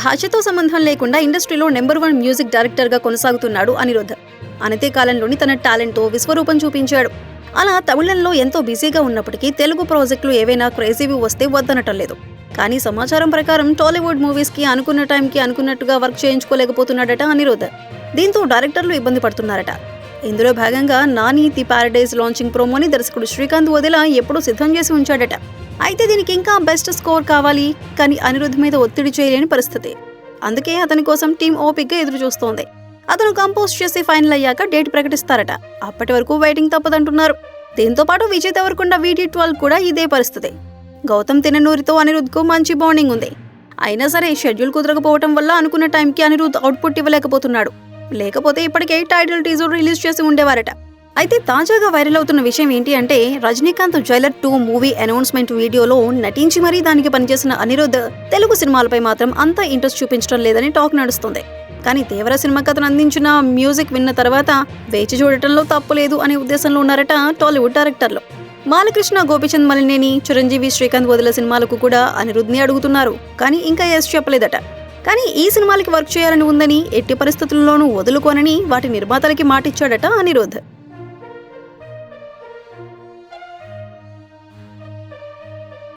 భాషతో సంబంధం లేకుండా ఇండస్ట్రీలో నెంబర్ వన్ మ్యూజిక్ డైరెక్టర్గా కొనసాగుతున్నాడు అనిరుద్ధ్. అనతే కాలంలోని తన టాలెంట్తో విశ్వరూపం చూపించాడు. అలా తమిళంలో ఎంతో బిజీగా ఉన్నప్పటికీ తెలుగు ప్రాజెక్టులు ఏవైనా క్రేజీవి వస్తే వద్దనటం లేదు కానీ సమాచారం ప్రకారం టాలీవుడ్ మూవీస్కి అనుకున్న టైంకి అనుకున్నట్టుగా వర్క్ చేయించుకోలేకపోతున్నాడట అనిరుద్ధ్. దీంతో డైరెక్టర్లు ఇబ్బంది పడుతున్నారట. ఇందులో భాగంగా నాని ది పారడైజ్ లాంచింగ్ ప్రోమోని దర్శకుడు శ్రీకాంత్ వదిల ఎప్పుడూ సిద్ధం చేసి ఉంచాడట. అయితే దీనికి ఇంకా బెస్ట్ స్కోర్ కావాలి. కానీ అనిరుద్ధ్ మీద ఒత్తిడి చేయలేని పరిస్థితి. అందుకే అతని కోసం టీం ఓపిక్గా ఎదురు చూస్తోంది అతను కంపోజ్ చేసి ఫైనల్ అయ్యాక డేట్ ప్రకటిస్తారట. అప్పటి వరకు వెయిటింగ్ తప్పదంటున్నారు. దీంతో పాటు విజయ్ దేవరకొండ వీటీ ట్వెల్వ్ కూడా ఇదే పరిస్థితి. గౌతమ్ తిననూరితో అనిరుద్ధ్కు మంచి బాండింగ్ ఉంది. అయినా సరే షెడ్యూల్ కుదరకపోవటం వల్ల అనుకున్న టైంకి అనిరుద్ధ్ అవుట్పుట్ ఇవ్వలేకపోతున్నాడు. లేకపోతే ఇప్పటికే టైటిల్ టీజర్ రిలీజ్ చేసి ఉండేవారట. అయితే తాజాగా వైరల్ అవుతున్న విషయం ఏంటి అంటే Rajinikanth Jailer two movie announcement వీడియోలో నటించి మరీ దానికి పనిచేసిన అనిరుద్ధ్ తెలుగు సినిమాలపై మాత్రం అంత ఇంట్రెస్ట్ చూపించడం లేదని టాక్ నడుస్తుంది. కానీ తీవ్ర సినిమా కథను అందించిన మ్యూజిక్ విన్న తర్వాత వేచి చూడటంలో తప్పు లేదు అనే ఉద్దేశంలో ఉన్నారట టాలీవుడ్ డైరెక్టర్లు. బాలకృష్ణ గోపిచంద్ మలినేని చిరంజీవి శ్రీకాంత్ వదిల సినిమాలకు కూడా అనిరుద్ని అడుగుతున్నారు. కానీ ఇంకా ఎస్ చెప్పలేదట. కానీ ఈ సినిమాలకి వర్క్ చేయాలని ఉందని ఎట్టి పరిస్థితుల్లోనూ వదులుకోనని వాటి నిర్మాతలకి మాటిచ్చాడట అనిరుద్ధ్.